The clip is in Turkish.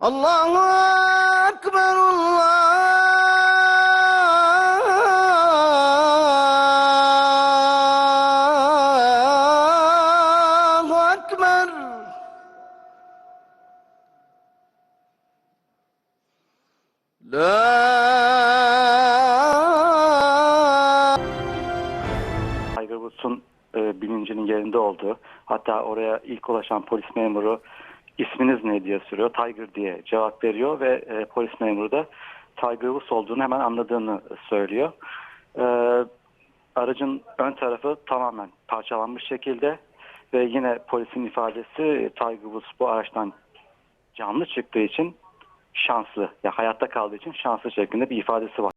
Allahu Ekber Allahu Ekber. La Tiger Woods'un e, bilincinin yerinde olduğu, hatta oraya ilk ulaşan polis memuru isminiz ne diye soruyor, Tiger diye cevap veriyor ve e, polis memuru da Tiger Woods olduğunu hemen anladığını söylüyor. E, aracın ön tarafı tamamen parçalanmış şekilde ve yine polisin ifadesi Tiger Woods bu araçtan canlı çıktığı için şanslı, ya hayatta kaldığı için şanslı şeklinde bir ifadesi var.